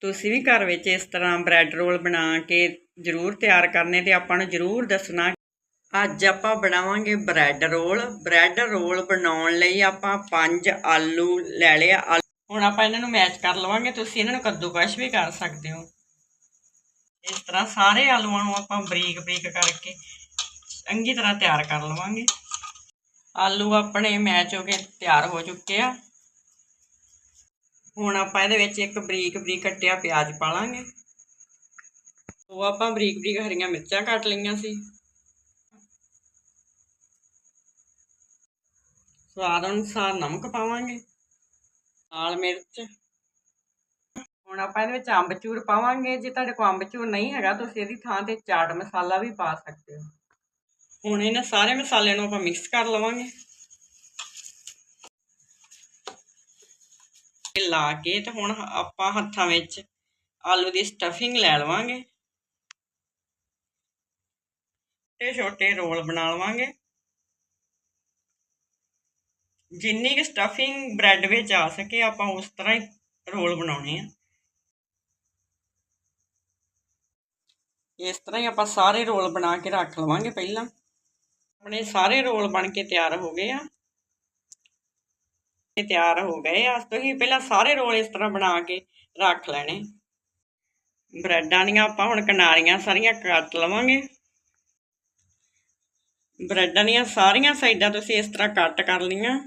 ਤੁਸੀਂ ਵੀ ਘਰ ਵਿੱਚ ਇਸ ਤਰ੍ਹਾਂ ਬ੍ਰੈਡ ਰੋਲ ਬਣਾ ਕੇ ਜ਼ਰੂਰ ਤਿਆਰ ਕਰਨੇ ਤੇ ਆਪਾਂ ਨੂੰ ਜ਼ਰੂਰ ਦੱਸਣਾ ਅੱਜ ਆਪਾਂ ਬਣਾਵਾਂਗੇ ਬ੍ਰੈਡ ਰੋਲ। ਬ੍ਰੈਡ ਰੋਲ ਬਣਾਉਣ ਲਈ ਆਪਾਂ ਪੰਜ ਆਲੂ ਲੈ ਲਿਆ ਆਲੂ- ਹੁਣ ਆਪਾਂ ਇਹਨਾਂ ਨੂੰ ਮੈਚ ਕਰ ਲਵਾਂਗੇ। ਤੁਸੀਂ ਇਹਨਾਂ ਨੂੰ ਕੱਦੂਕਸ਼ ਵੀ ਕਰ ਸਕਦੇ ਹੋ। ਇਸ ਤਰ੍ਹਾਂ ਸਾਰੇ ਆਲੂਆਂ ਨੂੰ ਆਪਾਂ ਬਰੀਕ ਬਰੀਕ ਕਰਕੇ ਚੰਗੀ ਤਰ੍ਹਾਂ ਤਿਆਰ ਕਰ ਲਵਾਂਗੇ। ਆਲੂ ਆਪਣੇ ਮੈਚ ਹੋ ਕੇ ਤਿਆਰ ਹੋ ਚੁੱਕੇ ਆ। ਹੁਣ ਆਪਾਂ ਇਹਦੇ ਵਿੱਚ ਇੱਕ ਬਰੀਕ ਬਰੀਕ ਕੱਟਿਆ ਪਿਆਜ਼ ਪਾ ਲਾਂਗੇ ਉਹ ਆਪਾਂ ਬਰੀਕ ਬਰੀਕ ਹਰੀਆਂ ਮਿਰਚਾਂ ਕੱਟ ਲਈਆਂ ਸੀ। ਸਵਾਦ ਅਨੁਸਾਰ ਨਮਕ ਪਾਵਾਂਗੇ, ਲਾਲ ਮਿਰਚ। ਹੁਣ ਆਪਾਂ ਇਹਦੇ ਵਿੱਚ ਅੰਬਚੂਰ ਪਾਵਾਂਗੇ। ਜੇ ਤੁਹਾਡੇ ਕੋਲ ਅੰਬਚੂਰ ਨਹੀਂ ਹੈਗਾ, ਤੁਸੀਂ ਇਹਦੀ ਥਾਂ ਤੇ ਚਾਟ ਮਸਾਲਾ ਵੀ ਪਾ ਸਕਦੇ ਹੋ। ਹੁਣ ਇਹਨਾਂ ਸਾਰੇ ਮਸਾਲਿਆਂ ਨੂੰ ਆਪਾਂ ਮਿਕਸ ਕਰ ਲਵਾਂਗੇ। ਇਹ ਲਾ ਕੇ ਤੇ ਹੁਣ ਆਪਾਂ ਹੱਥਾਂ ਵਿੱਚ ਆਲੂ ਦੀ ਸਟਫਿੰਗ ਲੈ ਲਵਾਂਗੇ। ਛੋਟੇ ਛੋਟੇ ਰੋਲ ਬਣਾ ਲਵਾਂਗੇ। ਜਿੰਨੀ ਕਿ ਸਟਫਿੰਗ ਬ੍ਰੈਡ ਵਿੱਚ ਆ ਸਕੇ ਆਪਾਂ ਉਸ ਤਰ੍ਹਾਂ ਹੀ ਰੋਲ ਬਣਾਉਣੇ ਆ। ਇਸ ਤਰ੍ਹਾਂ ਹੀ ਆਪਾਂ ਸਾਰੇ ਰੋਲ ਬਣਾ ਕੇ ਰੱਖ ਲਵਾਂਗੇ ਪਹਿਲਾਂ। ਆਪਣੇ ਸਾਰੇ ਰੋਲ ਬਣ ਕੇ ਤਿਆਰ ਹੋ ਗਏ ਆ। ਇਹ ਤਿਆਰ ਹੋ ਗਏ ਆ। ਤੁਸੀਂ ਪਹਿਲਾਂ ਸਾਰੇ ਰੋਲ ਇਸ ਤਰ੍ਹਾਂ ਬਣਾ ਕੇ ਰੱਖ ਲੈਣੇ। ਬ੍ਰੈਡਾਂ ਦੀਆਂ ਆਪਾਂ ਹੁਣ ਕਿਨਾਰੀਆਂ ਸਾਰੀਆਂ ਕੱਟ ਲਵਾਂਗੇ। ਬ੍ਰੈਡਾਂ ਦੀਆਂ ਸਾਰੀਆਂ ਸਾਈਡਾਂ ਤੁਸੀਂ ਇਸ ਤਰ੍ਹਾਂ ਕੱਟ ਕਰ ਲਈਆਂ।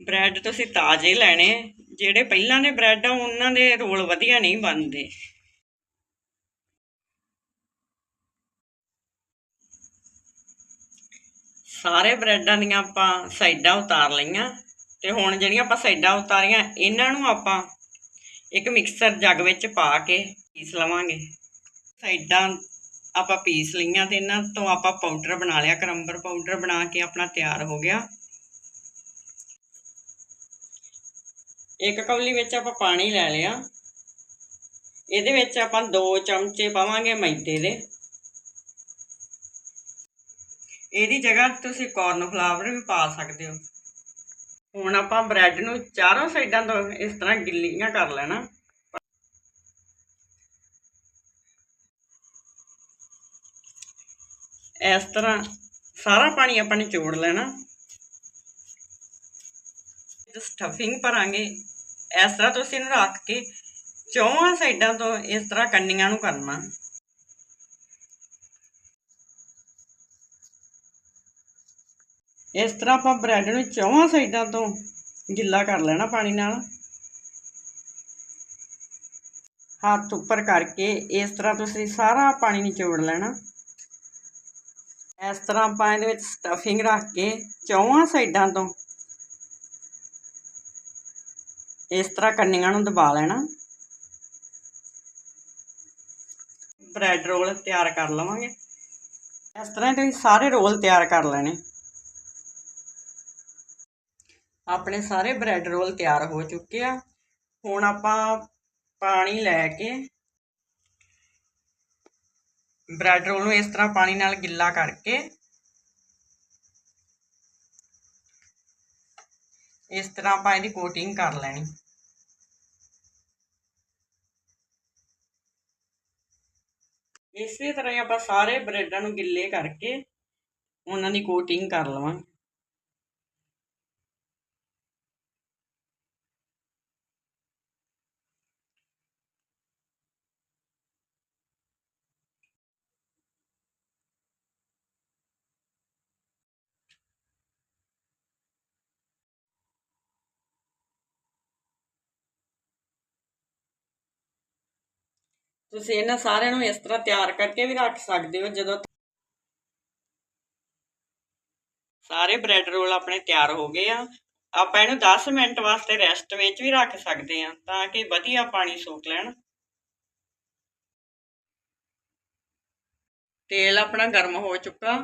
ਬ੍ਰੈਡ ਤੁਸੀਂ ਤਾਜ਼ੇ ਲੈਣੇ। ਜਿਹੜੇ ਪਹਿਲਾਂ ਦੇ ਬ੍ਰੈਡ ਆ, ਉਹਨਾਂ ਦੇ ਰੋਲ ਵਧੀਆ ਨਹੀਂ ਬਣਦੇ। ਸਾਰੇ ਬ੍ਰੈਡਾਂ ਦੀਆਂ ਆਪਾਂ ਸਾਈਡਾਂ ਉਤਾਰ ਲਈਆਂ ਤੇ ਹੁਣ ਜਿਹੜੀਆਂ ਆਪਾਂ ਸਾਈਡਾਂ ਉਤਾਰੀਆਂ, ਇਹਨਾਂ ਨੂੰ ਆਪਾਂ ਇੱਕ ਮਿਕਸਰ ਜੱਗ ਵਿੱਚ ਪਾ ਕੇ ਪੀਸ ਲਵਾਂਗੇ। ਸਾਈਡਾਂ ਆਪਾਂ ਪੀਸ ਲਈਆਂ ਤੇ ਇਹਨਾਂ ਤੋਂ ਆਪਾਂ ਪਾਊਡਰ ਬਣਾ ਲਿਆ, ਕਰੰਬਰ ਪਾਊਡਰ ਬਣਾ ਕੇ ਆਪਣਾ ਤਿਆਰ ਹੋ ਗਿਆ। ਇੱਕ ਕੌਲੀ ਵਿੱਚ ਆਪਾਂ ਪਾਣੀ ਲੈ ਲਿਆ। ਇਹਦੇ ਵਿੱਚ ਆਪਾਂ 2 ਚਮਚੇ ਪਾਵਾਂਗੇ ਮੈਦੇ ਦੇ। ਇਹਦੀ ਜਗ੍ਹਾ ਤੁਸੀਂ ਕਾਰਨ ਫਲਾਵਰ ਵੀ ਪਾ ਸਕਦੇ ਹੋ। ਹੁਣ ਆਪਾਂ ਬ੍ਰੈਡ ਨੂੰ ਚਾਰੋਂ ਸਾਈਡਾਂ ਤੋਂ ਇਸ ਤਰ੍ਹਾਂ ਗਿੱਲੀਆਂ ਕਰ ਲੈਣਾ। ਇਸ ਤਰ੍ਹਾਂ ਸਾਰਾ ਪਾਣੀ ਆਪਾਂ ਨੇ ਨਿਚੋੜ ਲੈਣਾ। ਸਟਫਿੰਗ ਭਰਾਂਗੇ। ਇਸ ਤਰ੍ਹਾਂ ਤੁਸੀਂ ਇਹਨੂੰ ਰੱਖ ਕੇ ਚੌਹਾਂ ਸਾਈਡਾਂ ਤੋਂ ਇਸ ਤਰ੍ਹਾਂ ਕੰਨੀਆਂ ਨੂੰ ਕਰਨਾ। ਇਸ ਤਰ੍ਹਾਂ ਆਪਾਂ ਬ੍ਰੈਡ ਨੂੰ ਚੌਹਾਂ ਸਾਈਡਾਂ ਤੋਂ ਗਿੱਲਾ ਕਰ ਲੈਣਾ ਪਾਣੀ ਨਾਲ। ਹੱਥ ਉੱਪਰ ਕਰਕੇ ਇਸ ਤਰ੍ਹਾਂ ਤੁਸੀਂ ਸਾਰਾ ਪਾਣੀ ਨਿਚੋੜ ਲੈਣਾ। ਇਸ ਤਰ੍ਹਾਂ ਆਪਾਂ ਇਹਦੇ ਵਿੱਚ ਸਟਫਿੰਗ ਰੱਖ ਕੇ ਚੌਹਾਂ ਸਾਈਡਾਂ ਤੋਂ ਇਸ ਤਰ੍ਹਾਂ ਕੰਨੀਆਂ ਨੂੰ ਦਬਾ ਲੈਣਾ। ਬ੍ਰੈਡ ਰੋਲ ਤਿਆਰ ਕਰ ਲਵਾਂਗੇ। ਇਸ ਤਰ੍ਹਾਂ ਤੁਸੀਂ ਸਾਰੇ ਰੋਲ ਤਿਆਰ ਕਰ ਲੈਣੇ। ਆਪਣੇ ਸਾਰੇ ਬ੍ਰੈਡ ਰੋਲ ਤਿਆਰ ਹੋ ਚੁੱਕੇ ਆ। ਹੁਣ ਆਪਾਂ ਪਾਣੀ ਲੈ ਕੇ ਬ੍ਰੈਡ ਰੋਲ ਨੂੰ ਇਸ ਤਰ੍ਹਾਂ ਪਾਣੀ ਨਾਲ ਗਿੱਲਾ ਕਰਕੇ ਇਸ ਤਰ੍ਹਾਂ ਆਪਾਂ ਇਹਦੀ ਕੋਟਿੰਗ ਕਰ ਲੈਣੀ। ਇਸੇ ਤਰ੍ਹਾਂ ਹੀ ਆਪਾਂ ਸਾਰੇ ਬ੍ਰੈਡਾਂ ਨੂੰ ਗਿੱਲੇ ਕਰਕੇ ਉਹਨਾਂ ਦੀ ਕੋਟਿੰਗ ਕਰ ਲਵਾਂਗੇ। ਤੁਸੀਂ ਇਹਨਾਂ ਸਾਰਿਆਂ ਨੂੰ ਇਸ ਤਰ੍ਹਾਂ ਤਿਆਰ ਕਰਕੇ ਵੀ ਰੱਖ ਸਕਦੇ ਹੋ ਜਦੋਂ ਸਾਰੇ ਬ੍ਰੈਡ ਰੋਲ ਆਪਣੇ ਤਿਆਰ ਹੋ ਗਏ ਆ। ਆਪਾਂ ਇਹਨੂੰ 10 ਮਿੰਟ ਵਾਸਤੇ ਰੈਸਟ ਵਿੱਚ ਵੀ ਰੱਖ ਸਕਦੇ ਆ ਤਾਂ ਕਿ ਵਧੀਆ ਪਾਣੀ ਸੋਖ ਲੈਣ। ਤੇਲ ਆਪਣਾ ਗਰਮ ਹੋ ਚੁੱਕਾ।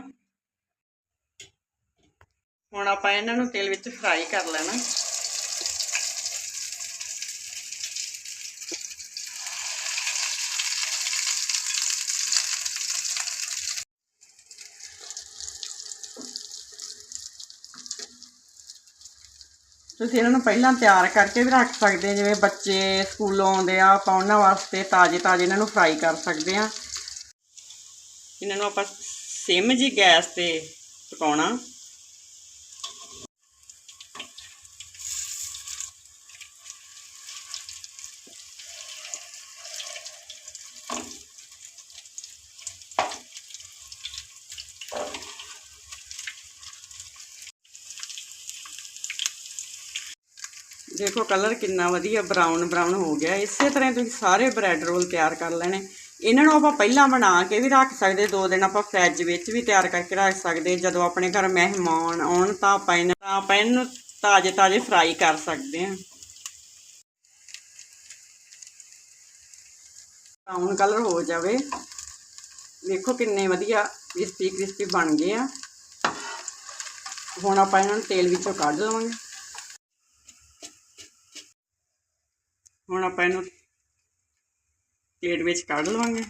ਹੁਣ ਆਪਾਂ ਇਹਨਾਂ ਨੂੰ ਤੇਲ ਵਿੱਚ ਫਰਾਈ ਕਰ ਲੈਣਾ। ਤੁਸੀਂ ਇਹਨਾਂ ਨੂੰ ਪਹਿਲਾਂ ਤਿਆਰ ਕਰਕੇ ਵੀ ਰੱਖ ਸਕਦੇ ਜਿਵੇਂ ਬੱਚੇ ਸਕੂਲੋਂ ਆਉਂਦੇ ਆ, ਆਪਾਂ ਉਹਨਾਂ ਵਾਸਤੇ ਤਾਜ਼ੇ ਤਾਜ਼ੇ ਇਹਨਾਂ ਨੂੰ ਫਰਾਈ ਕਰ ਸਕਦੇ ਆ। ਇਹਨਾਂ ਨੂੰ ਆਪਾਂ ਸਿਮ ਜੀ ਗੈਸ ਤੇ ਪਕਾਉਣਾ। ਦੇਖੋ ਕਲਰ ਕਿੰਨਾ ਵਧੀਆ ਬਰਾਊਨ ਬਰਾਊਨ ਹੋ ਗਿਆ। ਇਸੇ ਤਰ੍ਹਾਂ ਤੁਸੀਂ ਸਾਰੇ ਬ੍ਰੈਡ ਰੋਲ ਤਿਆਰ ਕਰ ਲੈਣੇ। ਇਹਨਾਂ ਨੂੰ ਆਪਾਂ ਪਹਿਲਾਂ ਬਣਾ ਕੇ ਵੀ ਰੱਖ ਸਕਦੇ। ਦੋ ਦਿਨ ਆਪਾਂ ਫ੍ਰਿਜ ਵਿੱਚ ਵੀ ਤਿਆਰ ਕਰਕੇ ਰੱਖ ਸਕਦੇ। ਜਦੋਂ ਆਪਣੇ ਘਰ ਮਹਿਮਾਨ ਆਉਣ ਤਾਂ ਆਪਾਂ ਇਹਨਾਂ ਤਾਂ ਆਪਾਂ ਇਹਨੂੰ ਤਾਜ਼ੇ ਤਾਜ਼ੇ ਫਰਾਈ ਕਰ ਸਕਦੇ ਹਾਂ। ਬਰਾਊਨ ਕਲਰ ਹੋ ਜਾਵੇ। ਵੇਖੋ ਕਿੰਨੇ ਵਧੀਆ ਕ੍ਰਿਸਪੀ ਕ੍ਰਿਸਪੀ ਬਣ ਗਏ ਆ। ਹੁਣ ਆਪਾਂ ਇਹਨਾਂ ਨੂੰ ਤੇਲ ਵਿੱਚੋਂ ਕੱਢ ਲਵਾਂਗੇ। ਹੁਣ ਆਪਾਂ ਇਹਨੂੰ ਪਲੇਟ ਵਿੱਚ ਕੱਢ ਲਵਾਂਗੇ।